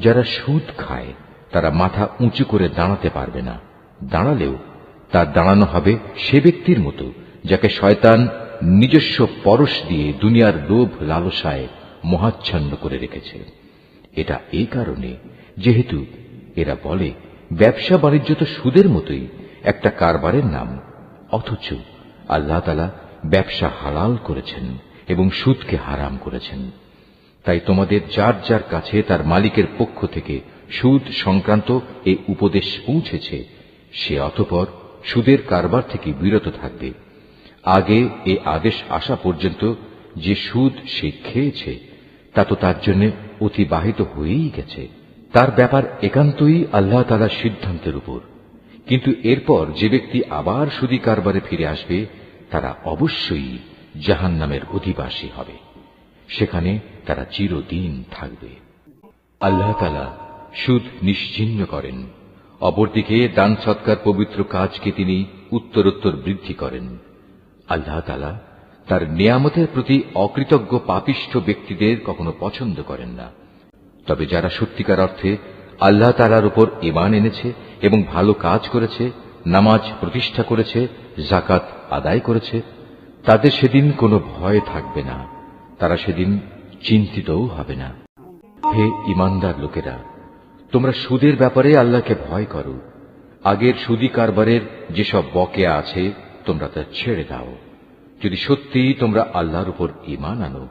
যারা সুদ খায়, তারা মাথা উঁচু করে দাঁড়াতে পারবে না। দাঁড়ালেও তার দাঁড়ানো হবে সে ব্যক্তির মতো, যাকে শয়তান নিজস্ব পরশ দিয়ে দুনিয়ার লোভ লালসায় মহাচ্ছন্ন করে রেখেছে। এটা এই কারণে যেহেতু এরা বলে, ব্যবসা বাণিজ্য তো সুদের মতোই, একটা কারবারের নাম, অথচ আল্লাহ তালা ব্যবসা হালাল করেছেন এবং সুদকে হারাম করেছেন। তাই তোমাদের যার যার কাছে তার মালিকের পক্ষ থেকে সুদ সংক্রান্ত এই উপদেশ পৌঁছেছে, সে অতপর সুদের কারবার থেকে বিরত থাকবে। আগে এ আদেশ আসা পর্যন্ত যে সুদ সে খেয়েছে, তা তো তার জন্য অতিবাহিত হয়েই গেছে। তার ব্যাপার একান্তই আল্লাহ তালার সিদ্ধান্তের উপর। কিন্তু এরপর যে ব্যক্তি আবার সুদি কারবারে ফিরে আসবে, তারা অবশ্যই জাহান নামের অধিবাসী হবে। সেখানে তারা চিরদিন থাকবে। আল্লাহ তালা সুদ নিশ্চিহ্ন করেন। অপরদিকে দান সৎকার পবিত্র কাজকে তিনি উত্তরোত্তর বৃদ্ধি করেন। আল্লাহ তালা তার নিয়ামতের প্রতি অকৃতজ্ঞ পাপিষ্ঠ ব্যক্তিদের কখনো পছন্দ করেন না। তবে যারা সত্যিকার অর্থে আল্লাহ তালার উপর ইমান এনেছে এবং ভালো কাজ করেছে, নামাজ প্রতিষ্ঠা করেছে জাকাত আদায় করেছে, তাদের সেদিন কোনো ভয় থাকবে না। তারা সেদিন চিন্তিতও হবে না। হে ইমানদার লোকেরা, তোমরা সুদের ব্যাপারে আল্লাহকে ভয় করো। আগের সুদি কারবারের যেসব বকেয়া আছে, তোমরা তা ছেড়ে দাও। যদি সত্যি তোমরা আল্লাহর উপর ইমান আনো,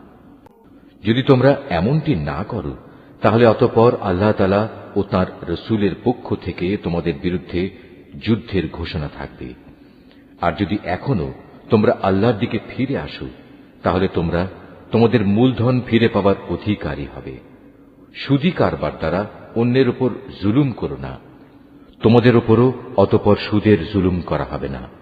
যদি তোমরা এমনটি না করো, তাহলে অতপর আল্লাহ তালা ও তাঁর রসুলের পক্ষ থেকে তোমাদের বিরুদ্ধে যুদ্ধের ঘোষণা থাকবে। আর যদি এখনও তোমরা আল্লাহর দিকে ফিরে আসো, তাহলে তোমরা তোমাদের মূলধন ফিরে পাবার অধিকারী হবে। সুদী কারবার দ্বারা অন্যের উপর জুলুম করো না। তোমাদের উপরও অতপর সুদের জুলুম করা হবে না।